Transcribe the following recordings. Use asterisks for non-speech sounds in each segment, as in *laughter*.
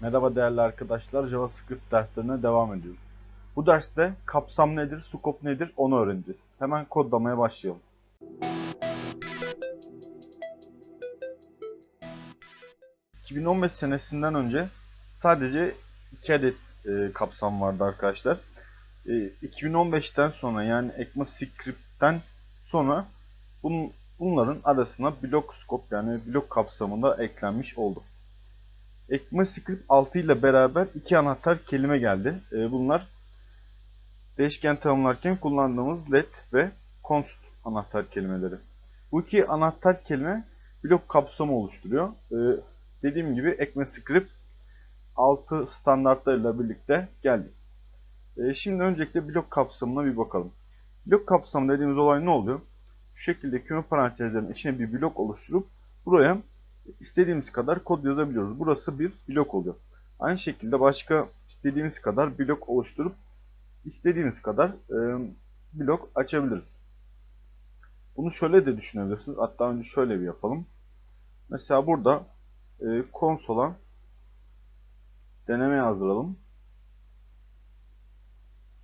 Merhaba değerli arkadaşlar, JavaScript derslerine devam ediyoruz. Bu derste kapsam nedir, scope nedir onu öğreneceğiz. Hemen kodlamaya başlayalım. ...2015 senesinden önce sadece iki adet e, kapsam vardı arkadaşlar. E, 2015'ten sonra yani ECMAScript'ten sonra bunun, bunların arasına blok scope yani blok kapsamında eklenmiş oldu. ECMAScript 6 ile beraber iki anahtar kelime geldi. E, bunlar değişken tanımlarken kullandığımız let ve const anahtar kelimeleri. Bu iki anahtar kelime blok kapsamı oluşturuyor. E, dediğim gibi ECMAScript 6 standartlarıyla birlikte geldi. E, şimdi öncelikle blok kapsamına bir bakalım. Blok kapsamı dediğimiz olay ne oluyor? Şu şekilde küme parantezlerinin içine bir blok oluşturup buraya istediğimiz kadar kod yazabiliyoruz. Burası bir blok oluyor. Aynı şekilde başka istediğimiz kadar blok oluşturup istediğimiz kadar e, blok açabiliriz. Bunu şöyle de düşünebilirsiniz. Hatta önce şöyle bir yapalım. Mesela burada e, konsola deneme yazdıralım.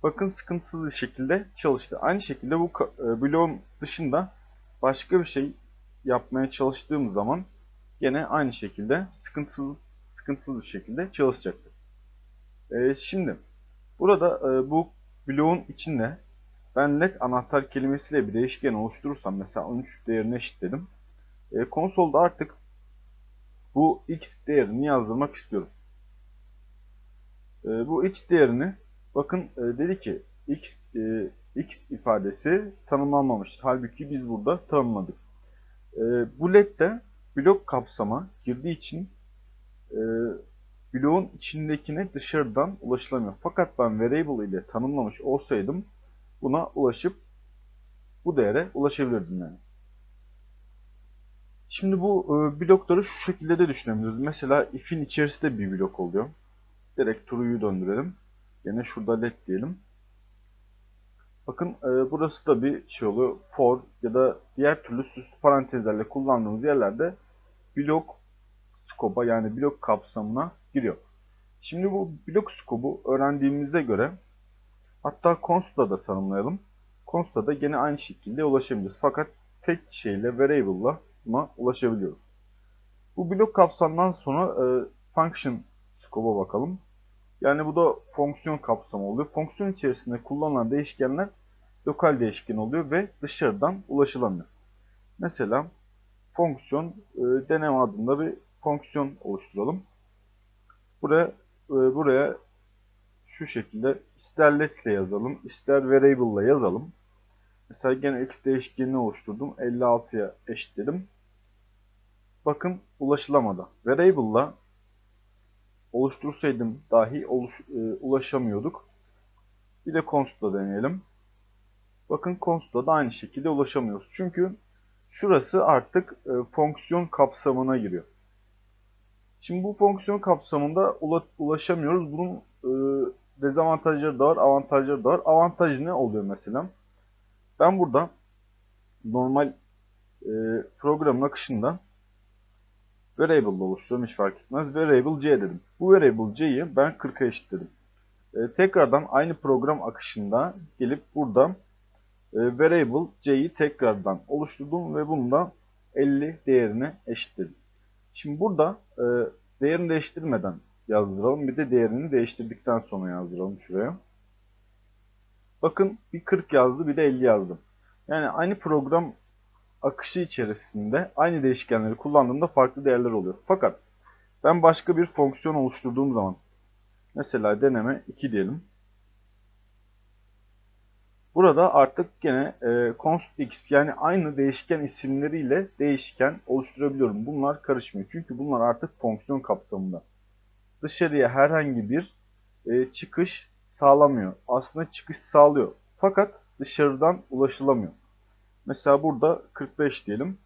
Bakın sıkıntısız bir şekilde çalıştı. Aynı şekilde bu e, bloğun dışında başka bir şey yapmaya çalıştığım zaman gene aynı şekilde sıkıntısız sıkıntısız bir şekilde çalışacaktır. E, şimdi burada e, bu bloğun içinde ben let anahtar kelimesiyle bir değişken oluşturursam mesela 13 değerini eşitledim. E, konsolda artık bu x değerini yazdırmak istiyorum. E, bu x değerini bakın e, dedi ki x e, x ifadesi tanımlanmamıştır. Halbuki biz burada tanımladık. E, bu let de blok kapsama girdiği için e, bloğun içindekine dışarıdan ulaşılamıyor. Fakat ben variable ile tanımlamış olsaydım buna ulaşıp bu değere ulaşabilirdim yani. Şimdi bu e, blokları şu şekilde de düşünebiliriz. Mesela if'in içerisinde bir blok oluyor. Direkt true'yu döndürelim. Yine şurada let diyelim. Bakın e, burası da bir şey oluyor. For ya da diğer türlü süslü parantezlerle kullandığımız yerlerde blok scope'a yani blok kapsamına giriyor. Şimdi bu blok scope'u öğrendiğimize göre hatta const'la da tanımlayalım. Const'la da gene aynı şekilde ulaşabiliriz. Fakat tek şeyle variable'la buna ulaşabiliyoruz. Bu blok kapsamdan sonra e, function scope'a bakalım. Yani bu da fonksiyon kapsamı oluyor. Fonksiyon içerisinde kullanılan değişkenler lokal değişken oluyor ve dışarıdan ulaşılamıyor. Mesela fonksiyon e, deneme adında bir fonksiyon oluşturalım. Buraya e, buraya şu şekilde ister let ile yazalım, ister variable ile yazalım. Mesela gene x değişkenini oluşturdum. 56'ya eşitledim. Bakın ulaşılamadı. Variable ile oluştursaydım dahi oluş, e, ulaşamıyorduk. Bir de const'la deneyelim. Bakın const'la da aynı şekilde ulaşamıyoruz. Çünkü şurası artık e, fonksiyon kapsamına giriyor. Şimdi bu fonksiyon kapsamında ula, ulaşamıyoruz. Bunun e, dezavantajları da var, avantajları da var. Avantajı ne oluyor mesela? Ben burada normal e, programın akışında variable oluşturuyorum hiç fark etmez. Variable c dedim. Bu variable c'yi ben 40'a eşitledim. E, tekrardan aynı program akışında gelip burada variable c'yi tekrardan oluşturdum ve bunu da 50 değerine eşitledim. Şimdi burada e, değerini değiştirmeden yazdıralım. Bir de değerini değiştirdikten sonra yazdıralım şuraya. Bakın bir 40 yazdı bir de 50 yazdım. Yani aynı program akışı içerisinde aynı değişkenleri kullandığımda farklı değerler oluyor. Fakat ben başka bir fonksiyon oluşturduğum zaman mesela deneme 2 diyelim. Burada artık gene e, const x yani aynı değişken isimleriyle değişken oluşturabiliyorum. Bunlar karışmıyor. Çünkü bunlar artık fonksiyon kapsamında. Dışarıya herhangi bir e, çıkış sağlamıyor. Aslında çıkış sağlıyor. Fakat dışarıdan ulaşılamıyor. Mesela burada 45 diyelim.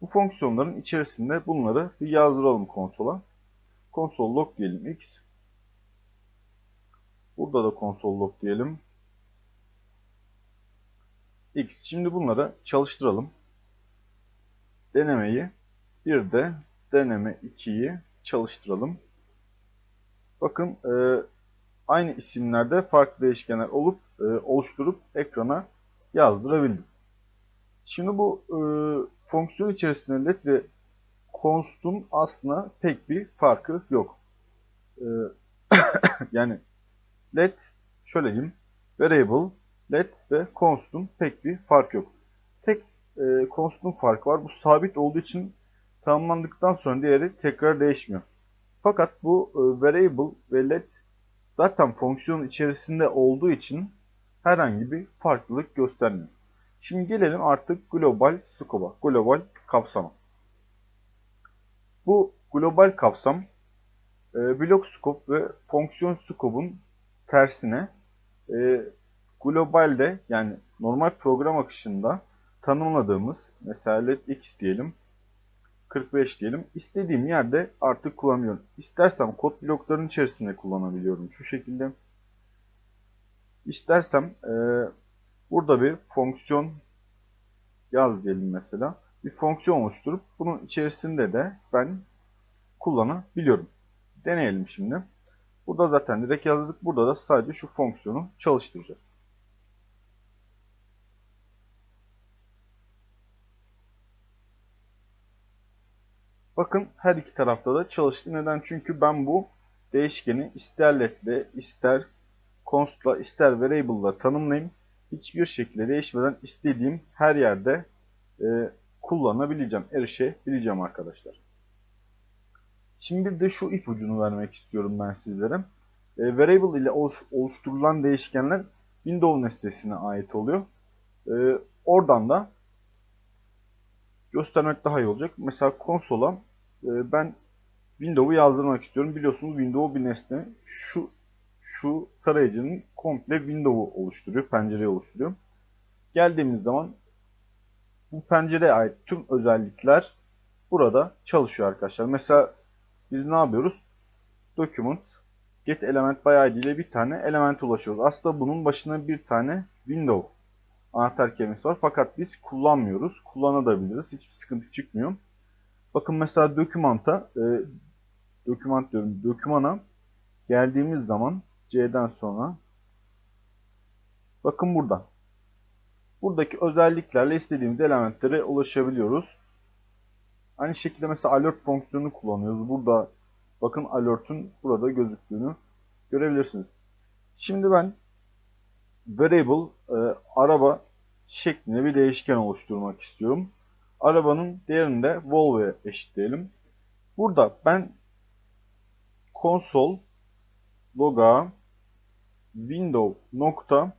Bu fonksiyonların içerisinde bunları bir yazdıralım konsola. Console log diyelim x. Burada da console log diyelim x. Şimdi bunları çalıştıralım. Denemeyi bir de deneme 2'yi çalıştıralım. bakın e, aynı isimlerde farklı değişkenler olup e, oluşturup ekrana yazdırabildim. Şimdi bu e, fonksiyon içerisinde let ve const'un aslında pek bir farkı yok. E, *coughs* yani let şöyle diyeyim variable, let ve const'un pek bir fark yok. Tek e, const'un farkı var. Bu sabit olduğu için tamamlandıktan sonra diğeri tekrar değişmiyor. Fakat bu e, variable ve let zaten fonksiyonun içerisinde olduğu için herhangi bir farklılık göstermiyor. Şimdi gelelim artık global scope'a, global kapsama. Bu global kapsam e, blok scope ve fonksiyon scope'un tersine e, globalde yani normal program akışında tanımladığımız mesela let x diyelim 45 diyelim. İstediğim yerde artık kullanıyorum. İstersem kod bloklarının içerisinde kullanabiliyorum. Şu şekilde. İstersem e, burada bir fonksiyon yaz diyelim mesela. Bir fonksiyon oluşturup bunun içerisinde de ben kullanabiliyorum. Deneyelim şimdi. Burada zaten direkt yazdık. Burada da sadece şu fonksiyonu çalıştıracağız. Bakın her iki tarafta da çalıştı. Neden? Çünkü ben bu değişkeni ister let'le, ister const'la, ister variable'la tanımlayayım. Hiçbir şekilde değişmeden istediğim her yerde e, kullanabileceğim, erişebileceğim arkadaşlar. Şimdi de şu ipucunu vermek istiyorum ben sizlere. E, variable ile oluşturulan değişkenler Windows nesnesine ait oluyor. E, oradan da göstermek daha iyi olacak. Mesela konsola e, ben Windows'u yazdırmak istiyorum. Biliyorsunuz Windows bir nesne. Şu şu tarayıcının komple Windows'u oluşturuyor, pencereyi oluşturuyor. Geldiğimiz zaman bu pencereye ait tüm özellikler burada çalışıyor arkadaşlar. Mesela biz ne yapıyoruz? Document get element by id ile bir tane element ulaşıyoruz. Aslında bunun başına bir tane window anahtar kelimesi var. Fakat biz kullanmıyoruz. Kullanabiliriz. Hiçbir sıkıntı çıkmıyor. Bakın mesela dokümanta e, dokümant diyorum. Dokümana geldiğimiz zaman C'den sonra bakın burada. Buradaki özelliklerle istediğimiz elementlere ulaşabiliyoruz. Aynı şekilde mesela alert fonksiyonunu kullanıyoruz. Burada bakın alert'ün burada gözüktüğünü görebilirsiniz. Şimdi ben variable e, araba şeklinde bir değişken oluşturmak istiyorum. Arabanın değerini de Volvo'ya eşitleyelim. Burada ben konsol loga window nokta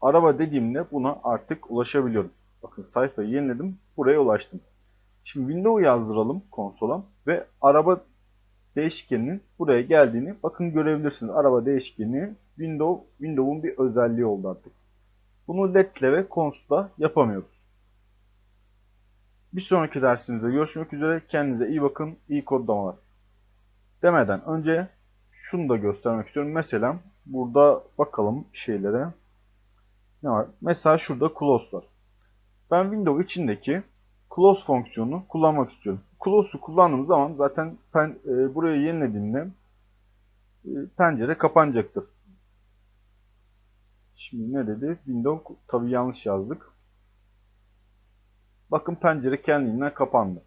araba dediğimde buna artık ulaşabiliyorum. Bakın sayfayı yeniledim. Buraya ulaştım. Şimdi window yazdıralım konsola ve araba değişkeninin buraya geldiğini bakın görebilirsiniz. Araba değişkeni window window'un bir özelliği oldu artık. Bunu let ile ve const'la yapamıyoruz. Bir sonraki dersimizde görüşmek üzere. Kendinize iyi bakın. İyi kodlamalar. Demeden önce şunu da göstermek istiyorum. Mesela burada bakalım şeylere. Ne var? Mesela şurada close var. Ben window içindeki close fonksiyonunu kullanmak istiyorum. Close'u kullandığım zaman zaten pen, e, burayı yenilediğimde e, pencere kapanacaktır. Şimdi ne dedi? Window tabi yanlış yazdık. Bakın pencere kendiliğinden kapandı.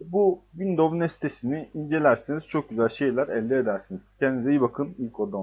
Bu Windows nesnesini incelerseniz çok güzel şeyler elde edersiniz. Kendinize iyi bakın. İlk oda